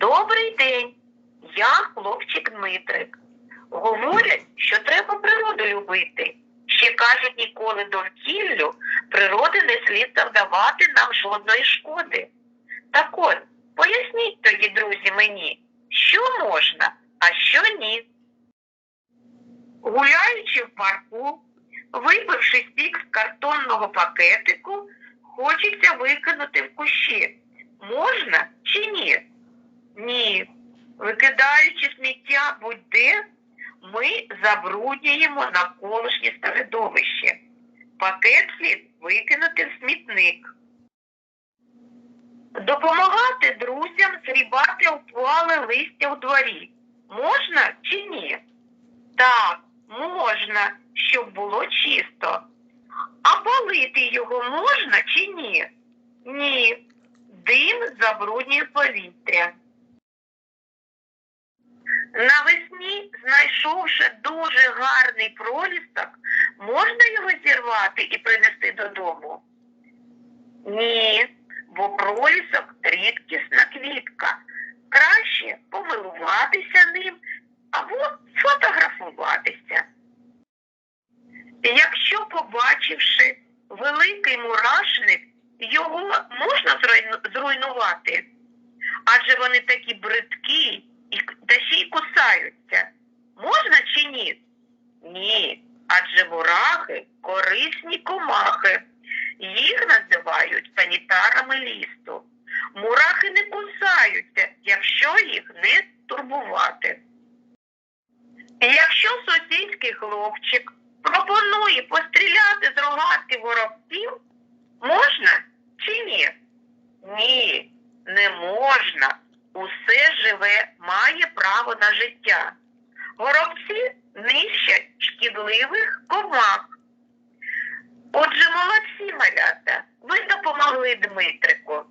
Добрий день. Я хлопчик Дмитрик. Говорять, що треба природу любити. Ще кажуть, ніколи довкіллю природи не слід завдавати нам жодної шкоди. Так от, поясніть тоді, друзі, мені, що можна, а що ні. Гуляючи в парку, випивши стік з картонного пакетику, хочеться викинути в кущі. Можна? Ні. Викидаючи сміття будь-де, ми забруднюємо навколишнє середовище. Пакет слід викинути в смітник. Допомагати друзям зрібати опале листя у дворі. Можна чи ні? Так, можна, щоб було чисто. А палити його можна чи ні? Ні. Дим забруднює повітря. Навесні, знайшовши дуже гарний пролісток, можна його зірвати і принести додому? Ні, бо пролісок рідкісна квітка. Краще помилуватися ним або фотографуватися. Якщо, побачивши великий мурашник, його можна зруйнувати, адже вони такі бридкі і та ще й кусаються. Можна чи ні? Ні, адже мурахи корисні комахи. Їх називають санітарами лісу. Мурахи не кусаються, якщо їх не турбувати. Якщо сусідський хлопчик пропонує постріляти з рогатки воробців, можна чи ні? Ні, не можна. Усе живе має право на життя. Горобці нищать шкідливих комах. Отже, молодці малята, ви допомогли Дмитрику.